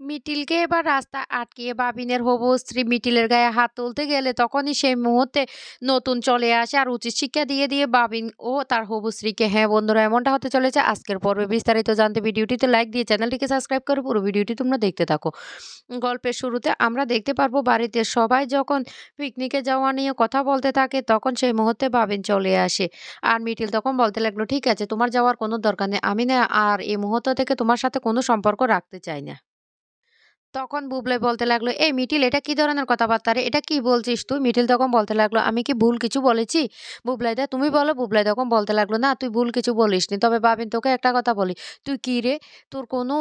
মিটিলকে এবার রাস্তা আটকিয়ে বাবিনের হবু স্ত্রী মিটিলের গায়ে হাত তুলতে গেলে তখনই সেই মুহূর্তে নতুন চলে আসে আর উচিত শিক্ষা দিয়ে দিয়ে বাবিন ও তার হবু স্ত্রীকে। হ্যাঁ বন্ধুরা, এমনটা হতে চলেছে। আজকের পর্বে বিস্তারিত জানতে ভিডিওটিতে লাইক দিয়ে চ্যানেলটিকে সাবস্ক্রাইব করে পুরো ভিডিওটি তোমরা দেখতে থাকো। গল্পের শুরুতে আমরা দেখতে পারব বাড়িতে সবাই যখন পিকনিকে যাওয়া নিয়ে কথা বলতে থাকে তখন সেই মুহূর্তে বাবিন চলে আসে। আর মিটিল তখন বলতে লাগল, ঠিক আছে, তোমার যাওয়ার কোনো দরকার নেই। আমি না আর এই মুহূর্ত থেকে তোমার সাথে কোনো সম্পর্ক রাখতে চাই না। তখন বুবলাই বলতে লাগল, "এই মিটিল এটা কি ধরনের কথাবার্তা রে? এটা কি বলছিস তুই?" মিটিল তখন বলতে লাগল, "আমি কি ভুল কিছু বলেছি?" বুবলাই দা, "তুমি বলো।" বুবলাই তখন বলতে লাগল, "না, তুই ভুল কিছু বলিসনি। তবে বাবিন তোকে একটা কথা বলি, তুই কি রে? তোর কোনো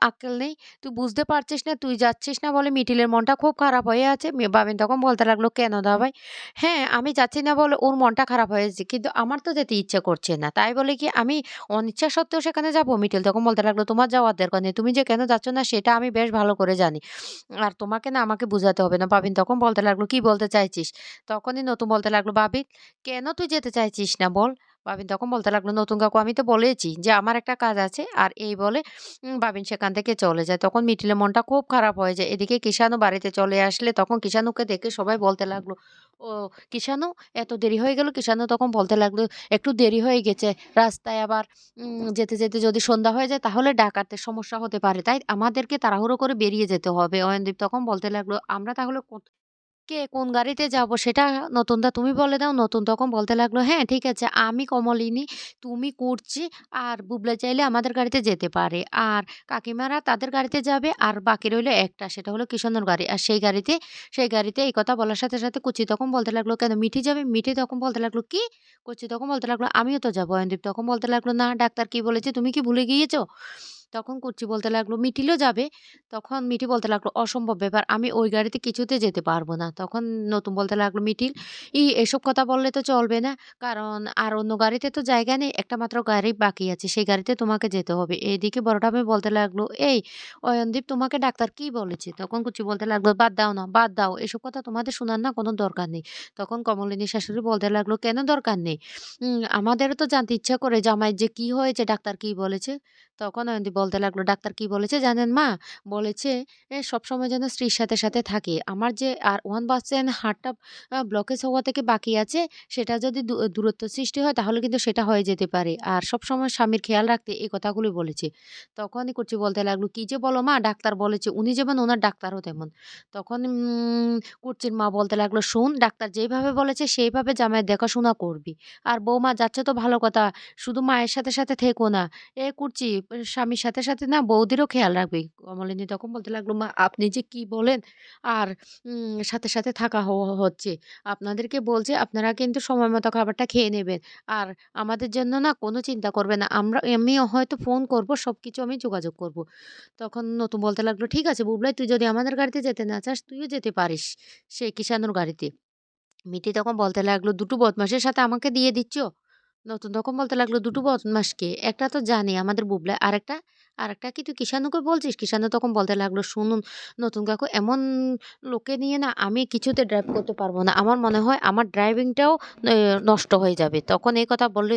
আক্কেল নেই? তুই বুঝতে পারছিস না? তুই যাচ্ছিস না বলে মিটিলের মনটা খুব খারাপ হয়ে আছে?" বাবিন তখন বলতে লাগল, "কেন দাভাই?" "হ্যাঁ, আমি যাচ্ছি না বলে ওর মনটা খারাপ হয়েছে। কিন্তু আমার তো যেতে ইচ্ছে করছে না। তাই বলে কি আমি অনিচ্ছা সত্ত্বেও সেখানে যাব?" মিটিল তখন বলতে লাগল, "তোমার যাওয়ার দরকার নেই। তুমি যে কেন যাচ্ছ না সেটা আমি বেশ ভালো করে জানি। আর তোমাকে না আমাকে বুঝাতে হবে না। বাবিন তখন বলতে লাগল, "কি বলতে চাইছিস?" তখনই নতুন বলতে লাগল, "বাবিন, কেন তুই যেতে চাইছিস না বল?" বাবিন তখন বলতে লাগল, "নতুন কাকু আমি তো বলেছি যে আমার একটা কাজ আছে।" আর এই বলে বাবিন সেখান থেকে চলে যায়। তখন মিঠিলের মনটা খুব খারাপ হয়ে যায়। এদিকে কিষানু বাড়িতে চলে আসলে তখন কিষানুকে দেখে সবাই বলতে লাগল, "ও কিষানু এত দেরি হয়ে গেল?" কিষানু তখন বলতে লাগল, "একটু দেরি হয়ে গেছে। রাস্তায় আবার যেতে, যেতে যদি সন্ধ্যা হয়ে যায় তাহলে ডাকাতের সমস্যা হতে পারে। তাই আমাদেরকে তাড়াহুড়ো করে বেরিয়ে যেতে হবে।" অয়নদীপ তখন বলতে লাগল, "আমরা তাহলে কে কোন গাড়িতে যাব সেটা নতুনদা তুমি বলে দাও।" নতুন তখন বলতে লাগল, "হ্যাঁ, ঠিক আছে। আমি কমলিনী, তুমি কুর্চি আর বুবলাই চাইলে আমাদের গাড়িতে যেতে পারে। আর কাকিমারা তাদের গাড়িতে যাবে। আর বাকি রইল একটা সেটা হলো কিষানুর গাড়ি। আর সেই গাড়িতে সেই গাড়িতে এই কথা বলার সাথে, সাথে কুচি তখন বলতে লাগল, "কেন মিঠি যাবে?" মিঠি তখন বলতে লাগল, "কি?" কুচি তখন বলতে লাগল, "আমিও তো যাব।" অয়নদীপ তখন বলতে লাগল, "না, ডাক্তার কি বলেছে তুমি কি ভুলে গিয়েছো?" তখন কুচি বলতে লাগল, "মিঠিলও যাবে?" তখন মিঠি বলতে লাগল, "অসম্ভব ব্যাপার। আমি ওই গাড়িতে কিছুতে যেতে পারব না।" তখন নতুন বলতে লাগল, "মিঠিল, ই এসব কথা বললে তো চলবে না। কারণ আর অন্য গাড়িতে তো জায়গা নেই। একটা মাত্র গাড়ি বাকি আছে। সেই গাড়িতে তোমাকে যেতে হবে।" এইদিকে বড় আমি বলতে লাগল, "এই অয়নদীপ তোমাকে ডাক্তার কি বলেছে?" তখন কুচি বলতে লাগল, "বাদ দাও না, বাদ দাও। এসব কথা তোমাদের শোনার না কোনো দরকার নেই।" তখন কমলিনী শাশুড়ি বলতে লাগল, "কেন দরকার নেই? আমাদেরও তো জানতে ইচ্ছা করে জামাই যে কি হয়েছে, ডাক্তার কি বলেছে?" তখন অয়নদীপ বলতে লাগল, "ডাক্তার কি বলেছে জানেন মা? বলেছে এ সবসময় যেন স্ত্রীর সাথে, সাথে থাকে। আমার যে আর ওয়ান পার্সেন্ট হার্টটা ব্লকেজ হওয়া থেকে বাকি আছে, সেটা যদি দূরত্ব সৃষ্টি হয় তাহলে কিন্তু সেটা হয়ে যেতে পারে। আর সবসময় স্বামীর খেয়াল রাখতে এই কথাগুলি বলেছে।" তখনই কুচি বলতে লাগল, "কি যে বলো মা? ডাক্তার বলেছে। উনি যেমন ওনার ডাক্তারও তেমন।" তখন কুচির মা বলতে লাগল, "শোন, ডাক্তার যেইভাবে বলেছে সেইভাবে জামাইয়ের দেখাশোনা করবি। আর বৌমা যাচ্ছে তো ভালো কথা। শুধু মায়ের সাথে, সাথে থেকো না। এ কুর্চি স্বামীর সাথে, সাথে না বৌদিরও খেয়াল রাখবে কমলিনী তখন বলতে লাগল, "মা আপনি যে কি বলেন? আর সাথে, সাথে থাকা হচ্ছে। আপনাদেরকে বলছে আপনারা কিন্তু সময় মতো খাবারটা খেয়ে নেবেন। আর আমাদের জন্য না কোনো চিন্তা করবে না। আমরা আমিও হয়তো ফোন করব, সব কিছু আমি যোগাযোগ করব।" তখন নতুন বলতে লাগল, "ঠিক আছে বুবলাই তুই যদি আমাদের গাড়িতে যেতে না চাস তুইও যেতে পারিস সেই কিষানুর গাড়িতে।" মিটি তখন বলতে লাগল, "দুটো বদমাশের সাথে আমাকে দিয়ে দিচ্ছ?" নতুন তখন বলতে লাগল, "দুটো বদমাসকে একটা তো জানি আমাদের বুবলা আরেকটা? আরেকটা কি তুই কিষাণুকে বলছিস?" কিষাণু তখন বলতে লাগল, "শুনুন নতুন কাকু এমন লোকে নিয়ে না আমি কিছুতে ড্রাইভ করতে পারব না। আমার মনে হয় আমার ড্রাইভিংটাও নষ্ট হয়ে যাবে।" তখন এই কথা বললে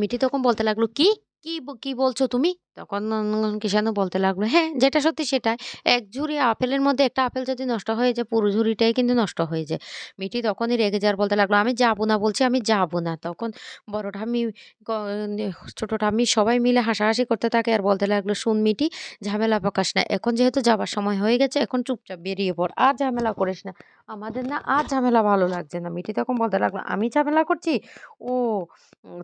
মিঠি তখন বলতে লাগল, "কি? কি কি বলছো তুমি?" তখন কিষাণু বলতে লাগল, "হ্যাঁ, যেটা সত্যি সেটাই। এক ঝুড়ি আপেলের মধ্যে একটা আপেল যদি নষ্ট হয়ে যায় পুরো ঝুড়িটাই কিন্তু নষ্ট হয়ে যায়।" মিঠি তখনই রেগে যাওয়ার বলতে লাগল, "আমি যাব না বলছি, আমি যাব না।" তখন বড় ঠাম্মি ছোটো ঠাম্মি সবাই মিলে হাসাহাসি করতে থাকে আর বলতে লাগল, শুন মিটি, ঝামেলা প্রকাশ না। এখন যেহেতু যাবার সময় হয়ে গেছে, এখন চুপচাপ বেরিয়ে পড়। আর ঝামেলা করিস না। আমাদের না আর ঝামেলা ভালো লাগছে না।" মিটি তখন বলতে লাগল, "আমি ঝামেলা করছি? ও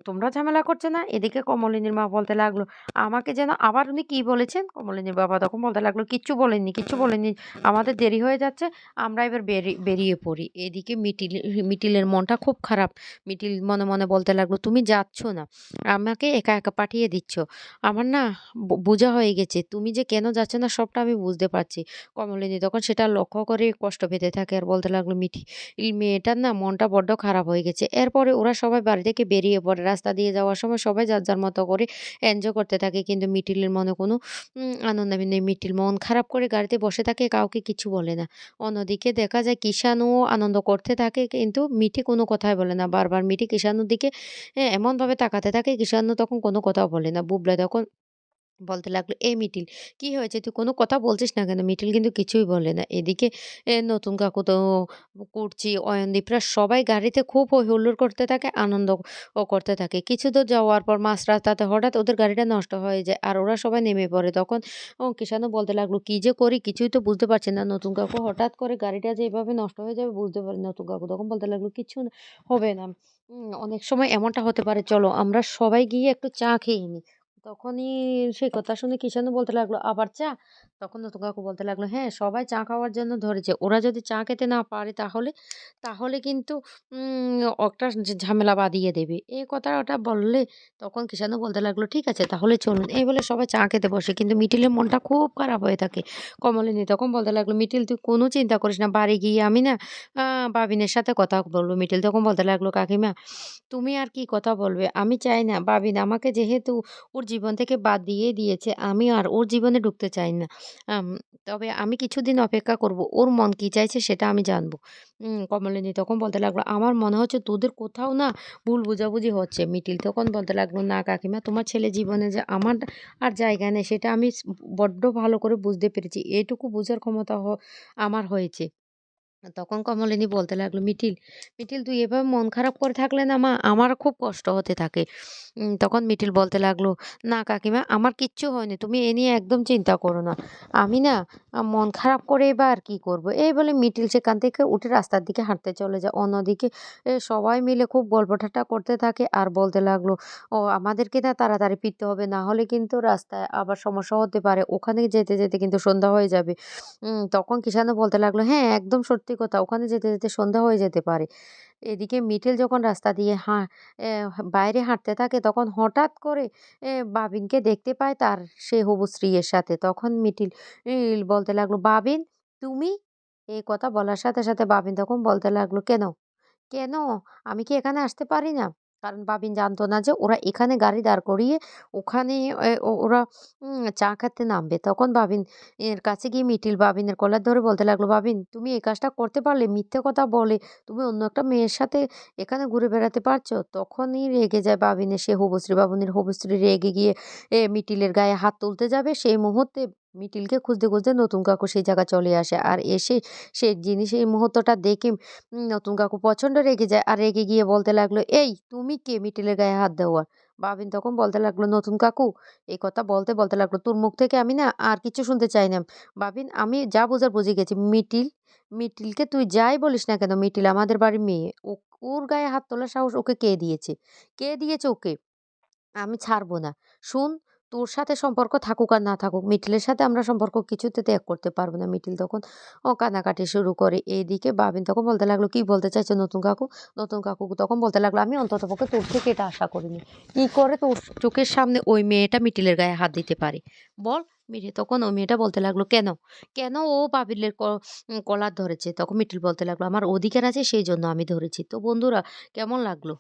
তোমরা ঝামেলা করছে না?" এদিকে কমলিনীর মা বলতে লাগল, "আমাকে যেন আবার উনি কি বলেছেন?" কমলিনীর বাবা তখন বলতে লাগল, "কিচ্ছু বলেননি, কিচ্ছু বলেননি। আমাদের দেরি হয়ে যাচ্ছে। আমরা এবার বেরি বেরিয়ে পড়ি।" এদিকে মিটিল মিটিলের মনটা খুব খারাপ। মিটিল মনে, মনে বলতে লাগল, "তুমি যাচ্ছ না। আমাকে একা, একা পাঠিয়ে দিচ্ছ। আমার না বোঝা হয়ে গেছে। তুমি যে কেন যাচ্ছ না সবটা আমি বুঝতে পারছি।" কমলিনী তখন সেটা লক্ষ্য করে কষ্ট পেতে থাকে আর বলতে লাগল, "মিঠি মেয়েটার না মনটা বড্ড খারাপ হয়ে গেছে।" এরপরে ওরা সবাই বাড়ি থেকে বেরিয়ে পড়ে। রাস্তা দিয়ে যাওয়ার সময় সবাই যার, যার মতো করে এনজয় করতে থাকে। কিন্তু মিটিলের মনে কোনো আনন্দ নেই। মিটিল মন খারাপ করে গাড়িতে বসে থাকে, কাউকে কিছু বলে না। অন্যদিকে দেখা যায় কিষাণুও আনন্দ করতে থাকে কিন্তু মিঠি কোনো কথাই বলে না। বারবার মিঠি কিষাণুর দিকে এমনভাবে তাকাতে থাকে কিষাণু তখন কোনো কথাও বলে না। বুবলা তখন বলতে লাগল, "এই মিটিল, কি হয়েছে? তুই কোনো কথা বলছিস না কেন?" মিটিল কিন্তু কিছুই বলে না। এদিকে এ নতুন কাকু তো কুর্চি, অয়নদীপরা সবাই গাড়িতে খুব হুল্লোড় করতে থাকে, আনন্দ ও করতে থাকে। কিছু দূর যাওয়ার পর মাঝ রাস্তাতে হঠাৎ ওদের গাড়িটা নষ্ট হয়ে যায়। আর ওরা সবাই নেমে পড়ে। তখন ও কিষাণু বলতে লাগল, "কি যে করি কিছুই তো বুঝতে পারছি না।" নতুন কাকু হঠাৎ করে গাড়িটা যে এভাবে নষ্ট হয়ে যাবে বুঝতে পারে নতুন কাকু তখন বলতে লাগল, "কিচ্ছু না হবে না। অনেক সময় এমনটা হতে পারে। চলো আমরা সবাই গিয়ে একটু চা খেয়ে নিই।" তখনই সেই কথা শুনে কিষাণু বলতে লাগল, "আবার চা?" তখন নতুন কাকু বলতে লাগল, "হ্যাঁ, সবাই চা খাওয়ার জন্য ধরেছে। ওরা যদি চা খেতে না পারে তাহলে? তাহলে কিন্তু একটা ঝামেলা বাঁধিয়ে দেবে।" এই কথা ওটা বললে তখন কিষাণু বলতে লাগল, "ঠিক আছে তাহলে চলুন।" এই বলে সবাই চা খেতে বসে। কিন্তু মিটিলের মনটা খুব খারাপ হয়ে থাকে। কমলিনী তখন বলতে লাগল, "মিটিল তুই কোনো চিন্তা করিস না। বাড়ি গিয়ে আমি না বাবিনের সাথে কথা বলব মিটিল তখন বলতে লাগল, "কাকিমা তুমি আর কি কথা বলবে? আমি চাই না বাবিন আমাকে যেহেতু ওর জীবন থেকে বাদ দিয়ে দিয়েছে, আমি আর ওর জীবনে ঢুকতে চাই না। তবে আমি কিছুদিন অপেক্ষা করব। ওর মন কি চাইছে সেটা আমি জানব।" কমলিনী তখন বলতে লাগল, "আমার মনে হচ্ছে তোদের কোথাও না ভুল বোঝাবুঝি হচ্ছে।" মিটিল তখন বলতে লাগল, "না কাকিমা তোমার ছেলে জীবনে যে আমার আর জায়গা নেই সেটা আমি বড্ড ভালো করে বুঝতে পেরেছি। এটুকু বোঝার ক্ষমতা আমার হয়েছে।" তখন কমলিনী বলতে লাগল, "মিটিল, মিটিল তুই এভাবে মন খারাপ করে থাকলে না মা আমার খুব কষ্ট হতে থাকে।" তখন মিটিল বলতে লাগল, "না কাকিমা আমার কিচ্ছু হয়নি। তুমি এ নিয়ে একদম চিন্তা করো না। আমি না মন খারাপ করে বা আর কি করব?" এই বলে মিটিল সেখান থেকে উঠে রাস্তার দিকে হাঁটতে চলে যায়। অন্যদিকে সবাই মিলে খুব গল্প ঠাট্টা করতে থাকে আর বলতে লাগল, "ও আমাদেরকে না তাড়াতাড়ি ফিরতে হবে। না হলে কিন্তু রাস্তায় আবার সমস্যা হতে পারে। ওখানে যেতে, যেতে কিন্তু সন্ধ্যা হয়ে যাবে।" তখন কিষাণু বলতে লাগল, "হ্যাঁ, একদম সত্যি কথা। ওখানে যেতে, যেতে সন্ধ্যা হয়ে যেতে পারে।" এদিকে মিটেল যখন রাস্তা দিয়ে হাঁ বাইরে হাঁটতে থাকে তখন হঠাৎ করে বাবিনকে দেখতে পায় তার সে হবু স্ত্রীর সাথে। তখন মিটিল বলতে লাগল, "বাবিন তুমি?" এই কথা বলার সাথে, সাথে বাবিন তখন বলতে লাগল, "কেন? কেন? আমি কি এখানে আসতে পারি না?" কারণ বাবিন জানতো না যে ওরা এখানে গাড়ি দাঁড় করিয়ে ওখানে ওরা চা খেতে নামবে। তখন বাবিন এর কাছে গিয়ে মিটিল বাবিনের কলার ধরে বলতে লাগল, "বাবিন তুমি এই কাজটা করতে পারলে? মিথ্যে কথা বলে তুমি অন্য একটা মেয়ের সাথে এখানে ঘুরে বেড়াতে পারছ?" তখনই রেগে যায় বাবিনের সে হবুশ্রী। বাবিনের হবুশ্রী রেগে গিয়ে এ মিটিলের গায়ে হাত তুলতে যাবে। সেই মুহূর্তে মিটিলকে খুঁজতে, খুঁজতে নতুন কাকু সেই জায়গায় চলে আসে। আর এসে সে জিনিস এই মুহূর্তটা দেখে নতুন কাকু প্রচণ্ড রেগে যায়। আর রেগে গিয়ে বলতে লাগল, "এই তুমি কে মিটিলের গায়ে হাত দেওয়ার?" বাবিন তখন বলতে লাগল, "নতুন কাকু" এই কথা বলতে, বলতে লাগল, "তোর মুখ থেকে আমি না আর কিছু শুনতে চাই না। বাবিন আমি যা বোঝার বুঝে গেছি। মিটিল, মিটিলকে তুই যাই বলিস না কেন মিটিল আমাদের বাড়ির মেয়ে। ওর গায়ে হাত তোলার সাহস ওকে কে দিয়েছে? কে দিয়েছে ওকে? আমি ছাড়বো না। শোন তোর সাথে সম্পর্ক থাকুক আর না থাকুক, মিটিলের সাথে আমরা সম্পর্ক কিছুতে ত্যাগ করতে পারব না। মিটিল তখন ও কান্নাকাটি শুরু করে। এইদিকে বাবিন তখন বলতে লাগল, "কি বলতে চাইছে নতুন কাকু?" নতুন কাকু তখন বলতে লাগল, "আমি অন্ততপক্ষে তোর থেকে এটা আশা করিনি। কি করে তোর চোখের সামনে ওই মেয়েটা মিটিলের গায়ে হাত দিতে পারে? বল?" মিঠি তখন ওই মেয়েটা বলতে লাগল, "কেন? কেন ও বাবিলের কলার ধরেছে?" তখন মিটিল বলতে লাগল, "আমার অধিকার আছে সেই জন্য আমি ধরেছি।" তো বন্ধুরা কেমন লাগল?